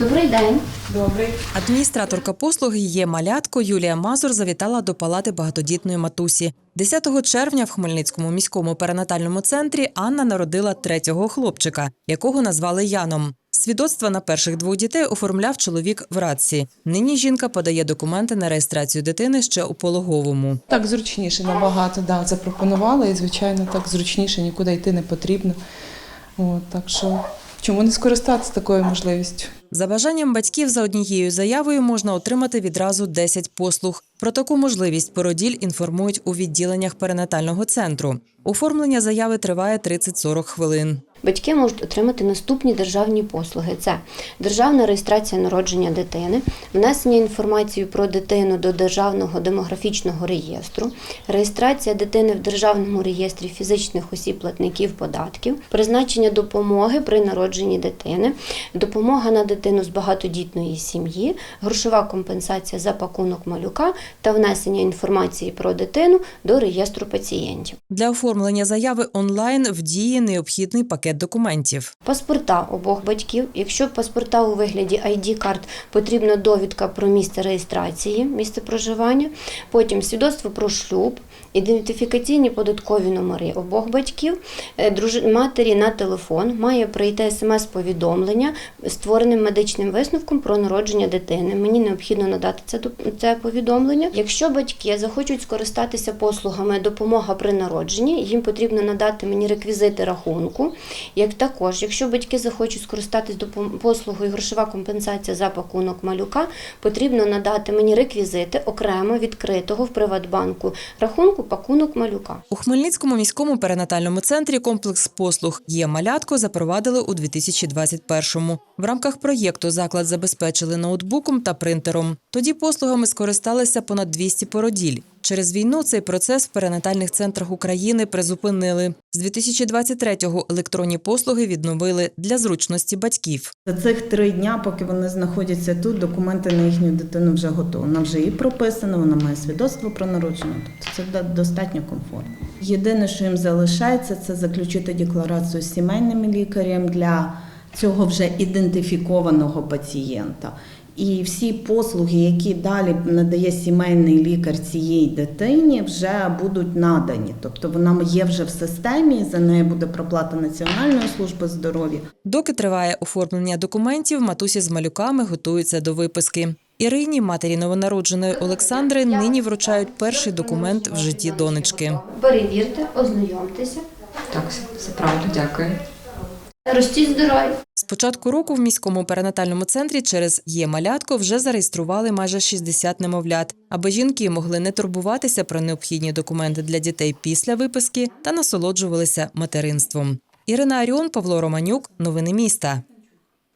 Добрий день. Добрий. Адміністраторка послуги є малятко Юлія Мазур завітала до палати багатодітної матусі. 10 червня в Хмельницькому міському перинатальному центрі Анна народила третього хлопчика, якого назвали Яном. Свідоцтва на перших двох дітей оформляв чоловік в Радсі. Нині жінка подає документи на реєстрацію дитини ще у пологовому. Так зручніше набагато, да, запропонували і, звичайно, так зручніше, нікуди йти не потрібно. От, так що чому не скористатися такою можливістю? За бажанням батьків за однією заявою можна отримати відразу 10 послуг. Про таку можливість породіль інформують у відділеннях перинатального центру. Оформлення заяви триває 30-40 хвилин. Батьки можуть отримати наступні державні послуги: це державна реєстрація народження дитини, внесення інформації про дитину до державного демографічного реєстру, реєстрація дитини в державному реєстрі фізичних осіб платників податків, призначення допомоги при народженні дитини, допомога на дитину з багатодітної сім'ї, грошова компенсація за пакунок малюка та внесення інформації про дитину до реєстру пацієнтів. Для оформлення заяви онлайн в дії необхідний пакет документів. Паспорта обох батьків. Якщо паспорта у вигляді ID-карт, потрібна довідка про місце реєстрації, місце проживання, потім свідоцтво про шлюб, ідентифікаційні податкові номери обох батьків, е, матері на телефон має прийти смс-повідомлення створеним медичним висновком про народження дитини. Мені необхідно надати це, це повідомлення. Якщо батьки захочуть скористатися послугами допомога при народженні, їм потрібно надати мені реквізити рахунку. Як також, якщо батьки захочуть скористатись послугою грошова компенсація за пакунок малюка, потрібно надати мені реквізити окремо відкритого в Приватбанку рахунку пакунок малюка. У Хмельницькому міському перинатальному центрі комплекс послуг є малятко запровадили у 2021-му. В рамках проєкту заклад забезпечили ноутбуком та принтером. Тоді послугами скористалися понад 200 породіль. Через війну цей процес в перинатальних центрах України призупинили. З 2023-го електронні послуги відновили для зручності батьків. За цих три дня, поки вони знаходяться тут, документи на їхню дитину вже готові. Вона вже і прописана, вона має свідоцтво про народження. Тобто це достатньо комфортно. Єдине, що їм залишається, це заключити декларацію з сімейним лікарем для цього вже ідентифікованого пацієнта. І всі послуги, які далі надає сімейний лікар цієї дитині, вже будуть надані. Тобто вона є вже в системі, за нею буде проплата Національної служби здоров'я. Доки триває оформлення документів, матусі з малюками готуються до виписки. Ірині, матері новонародженої Олександри, нині вручають перший документ в житті донечки. Перевірте, ознайомтеся, Так, це правда, дякую. Ростіть здорові. З початку року в міському перинатальному центрі через є малятко вже зареєстрували майже 60 немовлят, аби жінки могли не турбуватися про необхідні документи для дітей після виписки та насолоджувалися материнством. Ірина Аріон, Павло Романюк, новини міста.